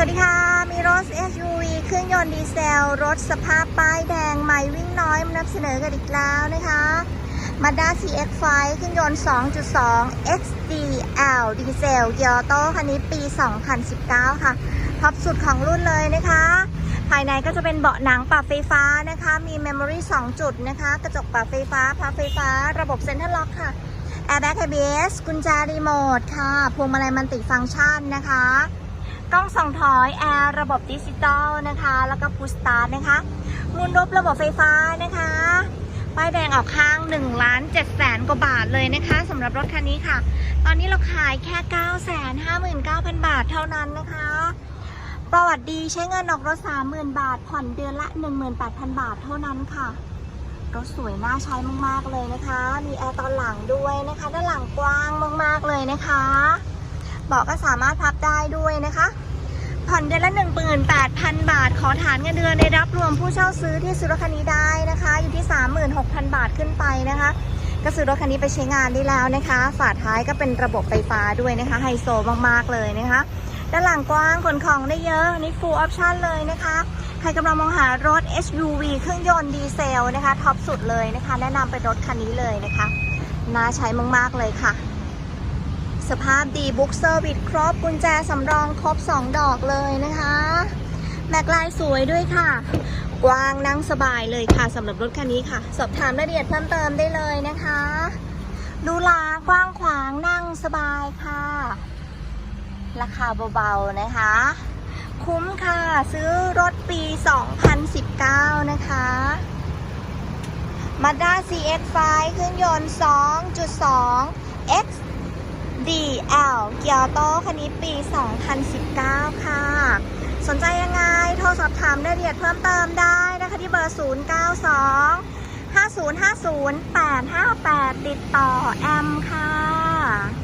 สวัสดีค่ะ มีรถ SUV เครื่องยนต์ดีเซล รถสภาพป้ายแดงใหม่วิ่งน้อยมานำเสนอกันอีกแล้วนะคะ Mazda CX-5 เครื่องยนต์ 2.2 XDL ดีเซลเกียร์ออโต้คันนี้ปี 2019 ค่ะ ท็อปสุดของรุ่นเลยนะคะ ภายในก็จะเป็นเบาะหนังปรับไฟฟ้านะคะ มี Memory 2 จุดนะคะ กระจกปรับไฟฟ้าพับไฟฟ้า ระบบเซ็นทรัลล็อกค่ะ Airbag ABS กุญแจรีโมทค่ะ พวงมาลัยมันติฟังก์ชันนะคะ กล้องส่องถอยแอร์ระบบดิจิตอลนะคะ แล้วก็พุชสตาร์ทนะคะมุนรบระบบไฟฟ้านะคะป้ายแดงออกข้าง1ล้าน7แสนกว่าบาทเลยนะคะสำหรับรถคันนี้ค่ะ ตอนนี้เราขายแค่ 9 5 9 0 0 0 บาทเท่านั้นนะคะ ประวัติดีใช้เงินออกรถ 30,000 บาท ผ่อนเดือนละ 18,000 บาทเท่านั้นค่ะรถสวยน่าใช้มากๆเลยนะคะ มีแอร์ตอนหลังด้วยนะคะ ด้านหลังกว้างมากๆเลยนะคะ เบาะก็สามารถพับได้ด้วยนะคะ ผ่อนเดือนละ 18,000 บาท ขอฐานเงินเดือนได้รับรวมผู้เช่าซื้อที่ซื้อรถคันนี้ได้นะคะ อยู่ที่ 36,000 บาทขึ้นไปนะคะ ก็ซื้อรถคันนี้ไปใช้งานได้แล้วนะคะ ฝาท้ายก็เป็นระบบไฟฟ้าด้วยนะคะไฮโซมากๆเลยนะคะด้านหลังกว้างขนของได้เยอะนนี่ full option เลยนะคะ ใครกำลังมองหารถ SUV เครื่องยนต์ดีเซลนะคะท็อปสุดเลยนะคะ แนะนำเป็นรถคันนี้เลยนะคะ น่าใช้มาก ๆ เลยค่ะ สภาพดีบุ๊กเซอร์วิสครบกุญแจสำรองครบ 2 ดอกเลยนะคะแม็กลายสวยด้วยค่ะ กว้างนั่งสบายเลยค่ะสำหรับรถคันนี้ค่ะ สอบถามรายละเอียดเพิ่มเติมได้เลยนะคะ ดูลากว้างขวางนั่งสบายค่ะ ราคาเบาๆนะคะ คุ้มค่ะซื้อรถปี 2019 นะคะ Mazda CX-5 เครื่องยนต์ 2.2 X DL เกียวโตคันนี้ปี 2019 ค่ะ สนใจยังไง โทรสอบถามรายละเอียดเพิ่มเติมได้นะคะที่เบอร์ 092 5050 858 ติดต่อแอมค่ะ